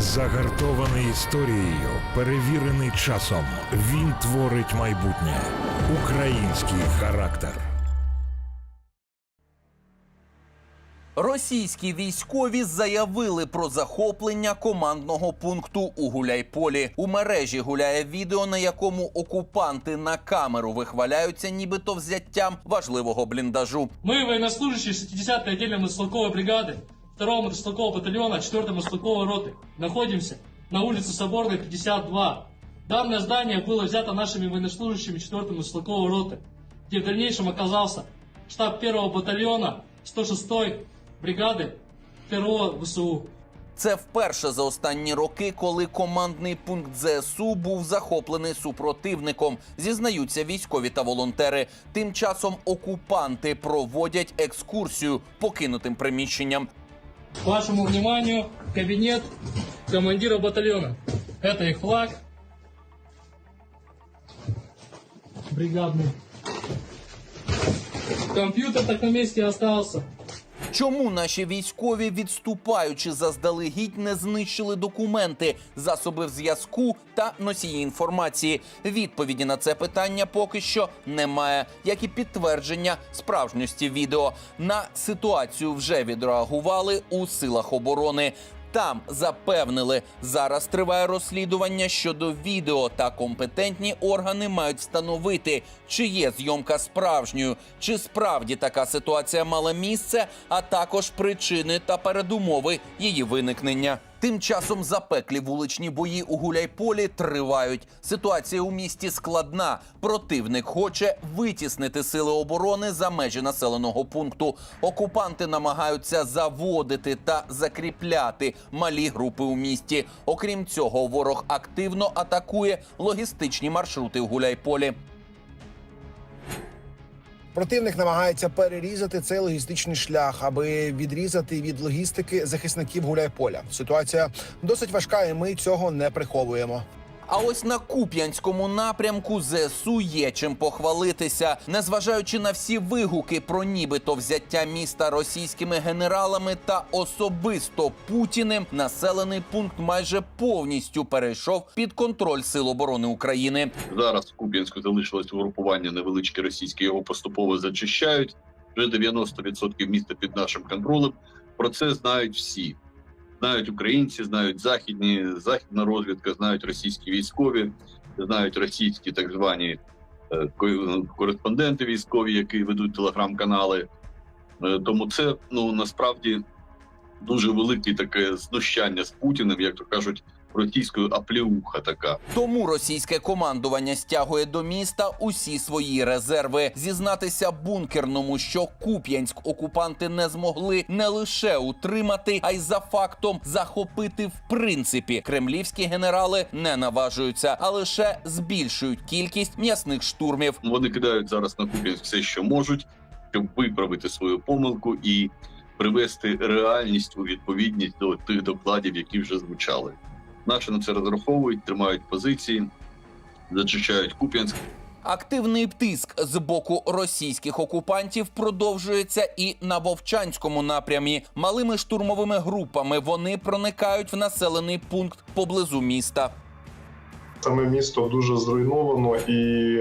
Загартований історією, перевірений часом. Він творить майбутнє. Український характер. Російські військові заявили про захоплення командного пункту у Гуляйполі. У мережі гуляє відео, на якому окупанти на камеру вихваляються, нібито взяттям важливого бліндажу. Мы, военнослужащие 60-й отдельной мотострелковой бригады, 2-го мотострелкового батальона, 4-й мотострелковой роты, находимся на улице Соборной, 52. Данное здание было взято нашими военнослужащими 4-й мотострелковой роты, где в дальнейшем оказался штаб 1-го батальона 106-й бригады 1-го ВСУ. Це вперше за останні роки, коли командний пункт ЗСУ був захоплений супротивником. Зізнаються військові та волонтери. Тим часом окупанти проводять екскурсію покинутим приміщенням. Вашему вниманию кабинет командира батальона. Это их флаг. Бригадный. Компьютер так на месте остался. Чому наші військові, відступаючи заздалегідь, не знищили документи, засоби зв'язку та носії інформації? Відповіді на це питання поки що немає, як і підтвердження справжності відео. На ситуацію вже відреагували у силах оборони. Там запевнили, зараз триває розслідування щодо відео, та компетентні органи мають встановити, чи є зйомка справжньою, чи справді така ситуація мала місце, а також причини та передумови її виникнення. Тим часом запеклі вуличні бої у Гуляйполі тривають. Ситуація у місті складна. Противник хоче витіснити сили оборони за межі населеного пункту. Окупанти намагаються заводити та закріпляти малі групи у місті. Окрім цього, ворог активно атакує логістичні маршрути в Гуляйполі. Противник намагається перерізати цей логістичний шлях, аби відрізати від логістики захисників гуляйполя. Ситуація досить важка, і ми цього не приховуємо. А ось на Куп'янському напрямку ЗСУ є чим похвалитися, незважаючи на всі вигуки про нібито взяття міста російськими генералами та особисто Путіним, населений пункт майже повністю перейшов під контроль Сил оборони України. Зараз в Куп'янську залишилось угрупування невеличке російське, його поступово зачищають. Вже 90% міста під нашим контролем. Про це знають всі. Знають українці, знають західні, західна розвідка, знають російські військові, знають російські так звані е, кореспонденти військові, які ведуть телеграм-канали. Е, Тому це ну насправді дуже велике таке знущання з Путіним, як то кажуть, російською апліуха така. Тому російське командування стягує до міста усі свої резерви. Зізнатися бункерному, що Куп'янськ окупанти не змогли не лише утримати, а й за фактом захопити в принципі. Кремлівські генерали не наважуються, а лише збільшують кількість м'ясних штурмів. Вони кидають зараз на Куп'янськ все, що можуть, щоб виправити свою помилку і привести реальність у відповідність до тих докладів, які вже звучали. Наші на це розраховують, тримають позиції, зачищають Куп'янськ. Активний тиск з боку російських окупантів продовжується і на Вовчанському напрямі. Малими штурмовими групами вони проникають в населений пункт поблизу міста. Саме місто дуже зруйновано, і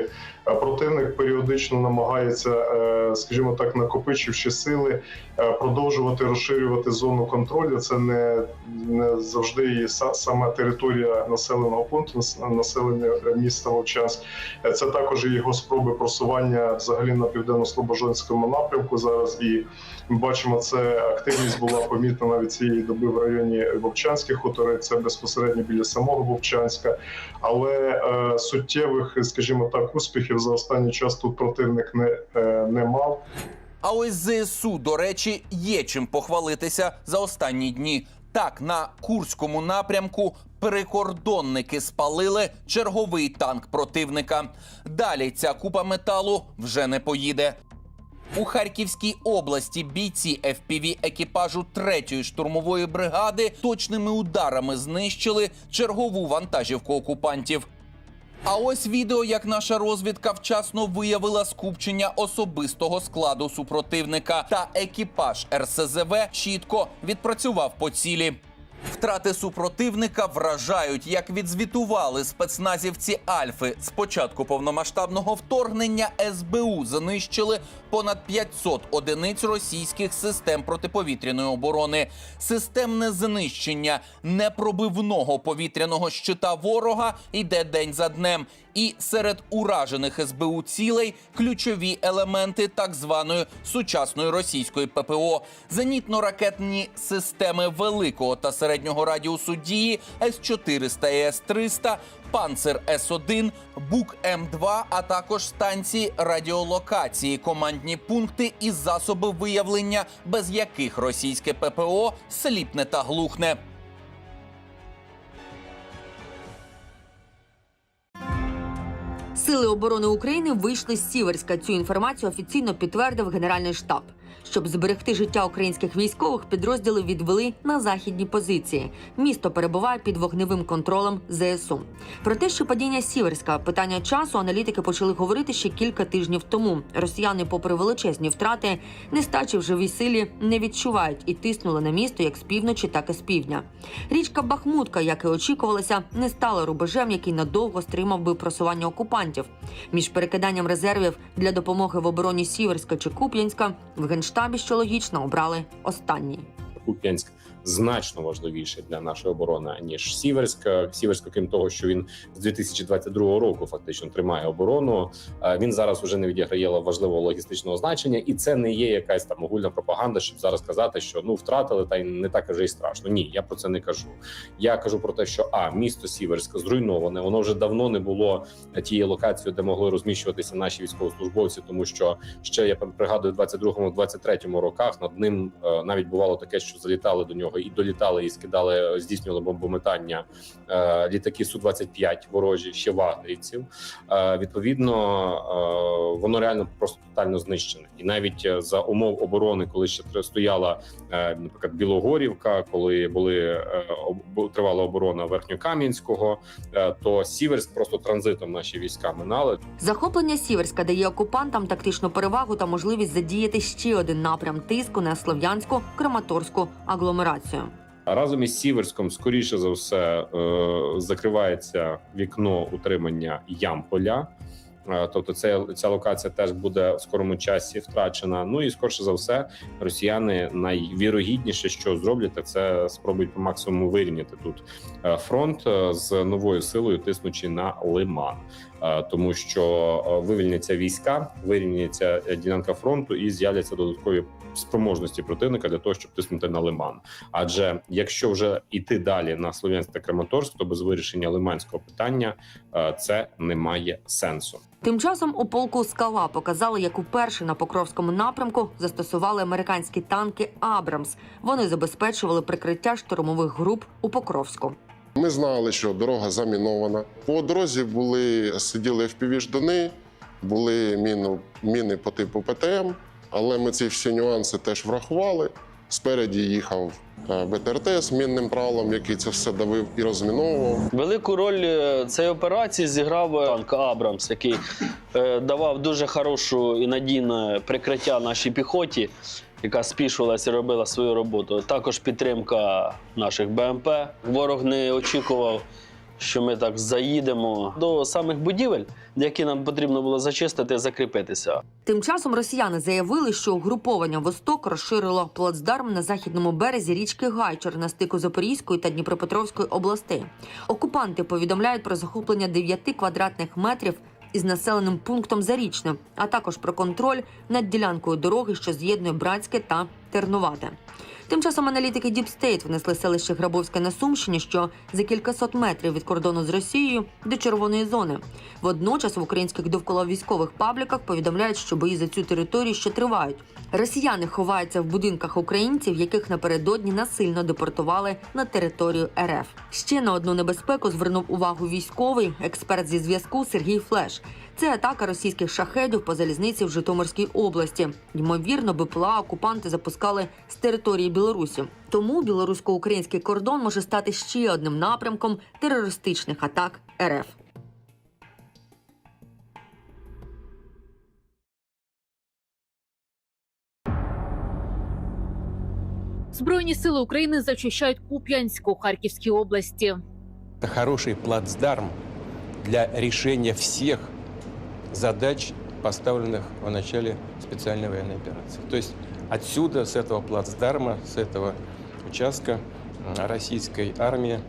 противник періодично намагається, е, скажімо так, накопичивши сили, е, продовжувати розширювати зону контролю. Це не, не завжди і са- сама територія населеного пункту, населення міста Вовчанськ. Е, Це також і його спроби просування взагалі на південно-слобожанському напрямку зараз. І ми бачимо, це активність була помітна навіть цієї доби в районі Вовчанських хутори. Це безпосередньо біля самого Вовчанська але е, суттєвих, скажімо так, успіхів за останній час тут противник не, е, не мав. А ось ЗСУ, до речі, є чим похвалитися за останні дні. Так, на Курському напрямку прикордонники спалили черговий танк противника. Далі ця купа металу вже не поїде. У Харківській області бійці FPV екіпажу 3-ї штурмової бригади точними ударами знищили чергову вантажівку окупантів. А ось відео, як наша розвідка вчасно виявила скупчення особистого складу супротивника, та екіпаж РСЗВ чітко відпрацював по цілі. Втрати супротивника вражають, як відзвітували спецназівці Альфи. З початку повномасштабного вторгнення СБУ знищили понад 500 одиниць російських систем протиповітряної оборони. Системне знищення непробивного повітряного щита ворога йде день за днем. І серед уражених СБУ цілей ключові елементи так званої сучасної російської ППО, зенітно-ракетні системи великого та середнього радіусу дії С-400 і С-300, Панцер С-1, Бук М2, а також станції радіолокації, командні пункти і засоби виявлення, без яких російське ППО сліпне та глухне. Сили оборони України вийшли з Сіверська. Цю інформацію офіційно підтвердив Генеральний штаб. Щоб зберегти життя українських військових, підрозділи відвели на західні позиції. Місто перебуває під вогневим контролем ЗСУ. Про те, що падіння Сіверська питання часу, аналітики почали говорити ще кілька тижнів тому. Росіяни, попри величезні втрати, нестачі в живій силі не відчувають і тиснули на місто як з півночі, так і з півдня. Річка Бахмутка, як і очікувалося, не стала рубежем, який надовго стримав би просування окупантів. Між перекиданням резервів для допомоги в обороні Сіверська чи Куп'янська в генштабі, що логічно, обрали останній. Куп'янськ значно важливіший для нашої оборони ніж Сіверськ. Сіверськ, крім того, що він з 2022 року фактично тримає оборону. е, Він зараз уже не відіграє важливого логістичного значення, і це не є якась там огульна пропаганда, щоб зараз казати, що ну втратили, та й не так вже й страшно. Ні, я про це не кажу. Я кажу про те, що а місто Сіверськ зруйноване. Воно вже давно не було тією локацією, де могли розміщуватися наші військовослужбовці, тому що ще я пригадую, в 22-23 роках над ним е, навіть бувало таке, що залітали до нього і долітали, і скидали, здійснювали бомбометання е, літаки су 25 ворожі, ще вагнерівців. Е, відповідно, е, воно реально просто тотально знищене, і навіть е, за умов оборони, коли ще стояла, е, наприклад, Білогорівка, коли були е, об- тривала оборона Верхньокам'янського, е, то Сіверськ просто транзитом наші війська минали. Захоплення Сіверська дає окупантам тактичну перевагу та можливість задіяти ще один напрям тиску на слов'янську краматорську агломерацію. Разом із Сіверськом, скоріше за все, е, закривається вікно утримання Ямполя. Е, Тобто, це ця локація теж буде в скорому часі втрачена. Ну і скорше за все, росіяни найвірогідніше, що зроблять, це спробують по максимуму вирівняти тут е, фронт з новою силою, тиснучи на лиман, тому що е, вивільняться війська, вирівняться е, ділянка фронту і з'являться додаткові спроможності противника для того, щоб тиснути на лиман. Адже якщо вже йти далі на Слов'янськ та Краматорськ, то без вирішення лиманського питання е, це не має сенсу. Тим часом у полку скала показали, як уперше на Покровському напрямку застосували американські танки Абрамс. Вони забезпечували прикриття штурмових груп у Покровську. Ми знали, що дорога замінована. По дорозі були сиділи в впівіждани, були міну, міни по типу ПТМ, але ми ці всі нюанси теж врахували. Спереді їхав е, БТРТ з мінним правилом, який це все давив і розміновував. Велику роль е, цієї операції зіграв танк Абрамс, який е, давав дуже хорошу і надійне прикриття нашій піхоті, яка спішувалася і робила свою роботу. Також підтримка наших БМП. Ворог не очікував, що ми так заїдемо до самих будівель, які нам потрібно було зачистити закріпитися. Тим часом росіяни заявили, що угруповання Восток розширило плацдарм на західному березі річки Гайчор на стику Запорізької та Дніпропетровської областей. Окупанти повідомляють про захоплення 9 квадратних метрів із населеним пунктом Зарічне, а також про контроль над ділянкою дороги, що з'єднує Братське та Тернувате. Тим часом аналітики State внесли селище Грабовське на Сумщині, що за кількасот метрів від кордону з Росією до червоної зони. Водночас в українських довкола військових пабліках повідомляють, що бої за цю територію ще тривають. Росіяни ховаються в будинках українців, яких напередодні насильно депортували на територію РФ. Ще на одну небезпеку звернув увагу військовий експерт зі зв'язку Сергій Флеш. Це атака російських шахедів по залізниці в Житомирській області. Ймовірно, БПЛА окупанти запускали з території Білорусі. Тому білорусько-український кордон може стати ще одним напрямком терористичних атак РФ. Збройні сили України зачищають Куп'янськ у Харківській області. Это хороший плацдарм для решения всех задач, поставленных в начале специальной военной операции. То есть отсюда, с этого плацдарма, с этого участка российской армии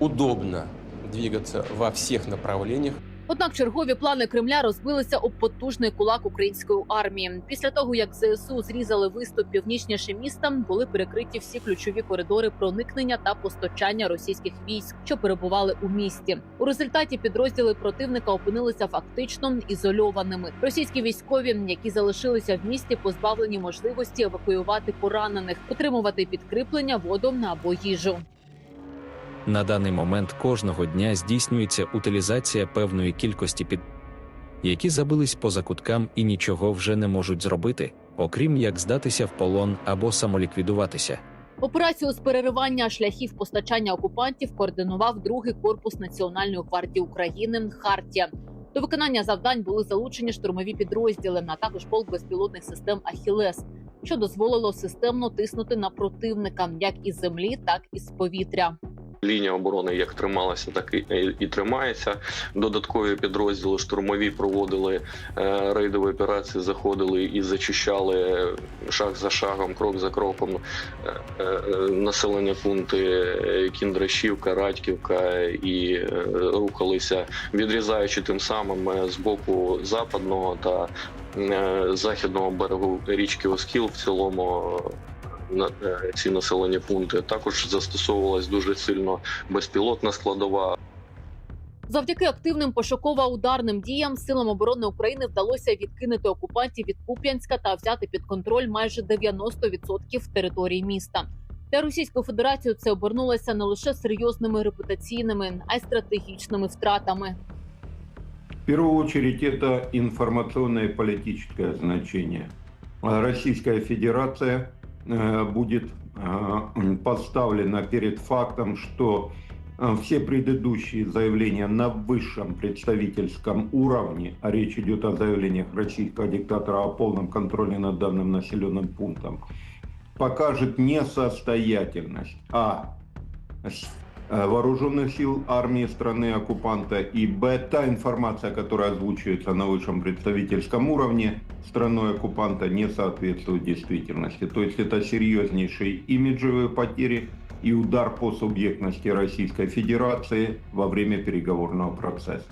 удобно двигаться во всех направлениях. Однак чергові плани Кремля розбилися об потужний кулак української армії. Після того як ЗСУ зрізали виступ північніше міста, були перекриті всі ключові коридори проникнення та постачання російських військ, що перебували у місті. У результаті підрозділи противника опинилися фактично ізольованими. Російські військові, які залишилися в місті, позбавлені можливості евакуювати поранених, отримувати підкріплення, воду або їжу. На даний момент кожного дня здійснюється утилізація певної кількості під які забились по закуткам і нічого вже не можуть зробити, окрім як здатися в полон або самоліквідуватися. Операцію з переривання шляхів постачання окупантів координував другий корпус Національної гвардії України Хартія. До виконання завдань були залучені штурмові підрозділи, а також полк безпілотних систем Ахілес, що дозволило системно тиснути на противника як із землі, так і з повітря. Лінія оборони як трималася, так і, і тримається. Додаткові підрозділи штурмові проводили е, рейдові операції, заходили і зачищали шаг за шагом, крок за кроком е, е, населення пункти Кіндрашівка, Радьківка і рухалися, відрізаючи тим самим з боку западного та західного берегу річки Оскіл в цілому. Е, на ці населені пункти також застосовувалась дуже сильно безпілотна складова. Завдяки активним пошуково-ударним діям силам оборони України вдалося відкинути окупантів від Куп'янська та взяти під контроль майже 90% території міста. Для Російської Федерації це обернулося не лише серйозними репутаційними, а й стратегічними втратами. В первую очередь это информационное и политическое значение. А Российская Федерация э, будет э, поставлена перед фактом, что э, все предыдущие заявления на высшем представительском уровне, а речь идет о заявлениях российского диктатора о полном контроле над данным населенным пунктом, покажет несостоятельность А э, вооруженных сил армии страны-оккупанта и Б та информация, которая озвучивается на высшем представительском уровне страной-оккупанта не соответствует действительности. То есть это серьезнейшие имиджевые потери и удар по субъектности Российской Федерации во время переговорного процесса.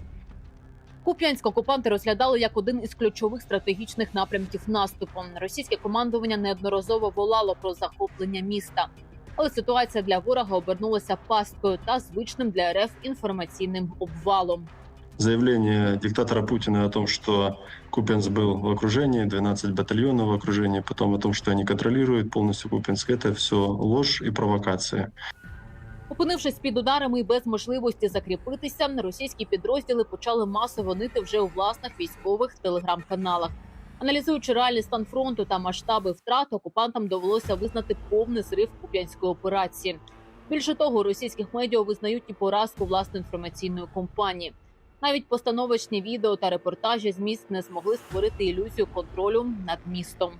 Куп'янськ окупанти розглядали як один із ключових стратегічних напрямків наступу. Російське командування неодноразово волало про захоплення міста. Але ситуація для ворога обернулася пасткою та звичним для РФ інформаційним обвалом. заявление диктатора Путина о том, что Купенск был в окружении, 12 батальонов в окружении, потом о том, что они контролируют полностью Купенск, это все ложь и провокация. Опинившись під ударами і без можливості закріпитися, російські підрозділи почали масово нити вже у власних військових телеграм-каналах. Аналізуючи реальний стан фронту та масштаби втрат, окупантам довелося визнати повний зрив куп'янської операції. Більше того, російських медіа визнають і поразку власної інформаційної компанії. Навіть постановочні відео та репортажі з міст не змогли створити ілюзію контролю над містом.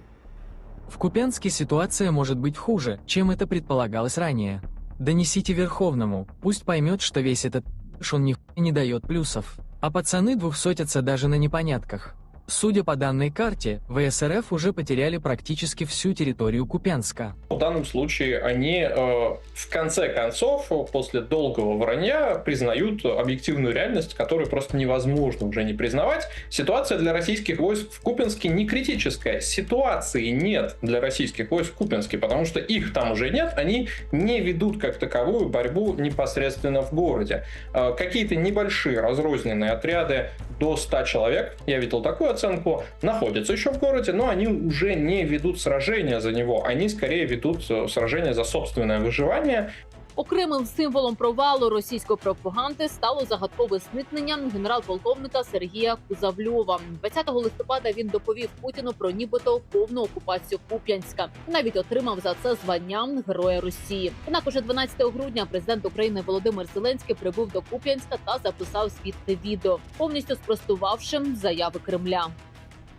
В Купянске ситуация может быть хуже, чем это предполагалось ранее. Донесите Верховному, пусть поймет, что весь этот ш он нихуя не дает плюсов. А пацаны двухсотятся даже на непонятках. Судя по данной карте, ВСРФ уже потеряли практически всю территорию Купянска. В данном случае они э, в конце концов, после долгого вранья, признают объективную реальность, которую просто невозможно уже не признавать. Ситуация для российских войск в Купинске не критическая. Ситуации нет для российских войск в Купинске, потому что их там уже нет, они не ведут как таковую борьбу непосредственно в городе. Э, какие-то небольшие разрозненные отряды до 100 человек, я видел такую оценку, находятся еще в городе, но они уже не ведут сражения за него, они скорее ведут э, сражения за собственное выживание. Окремим символом провалу російської пропаганди стало загадкове зникнення генерал-полковника Сергія Кузавльова. 20 листопада він доповів Путіну про нібито повну окупацію Куп'янська. Навіть отримав за це звання Героя Росії. Однак уже 12 грудня президент України Володимир Зеленський прибув до Куп'янська та записав звідти відео, повністю спростувавши заяви Кремля.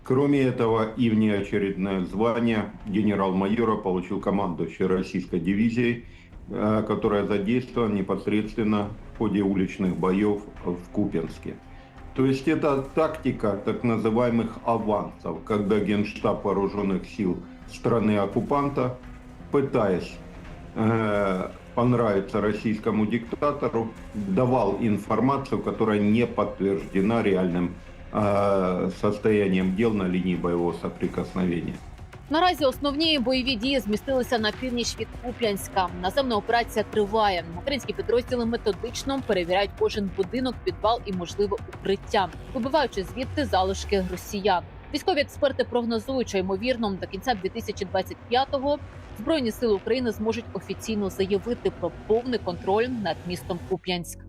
Кроме этого, и внеочередное звание генерал-майора получил командующий российской дивизией, которая задействована непосредственно в ходе уличных боев в Купенске. То есть это тактика так называемых авансов, когда Генштаб вооруженных сил страны-оккупанта, пытаясь э, понравиться российскому диктатору, давал информацию, которая не подтверждена реальным э, состоянием дел на линии боевого соприкосновения. Наразі основні бойові дії змістилися на північ від Куп'янська. Наземна операція триває. Українські підрозділи методично перевіряють кожен будинок, підвал і можливе укриття, вибиваючи звідти залишки росіян. Військові експерти прогнозують, що ймовірно до кінця 2025-го збройні сили України зможуть офіційно заявити про повний контроль над містом Куп'янськ.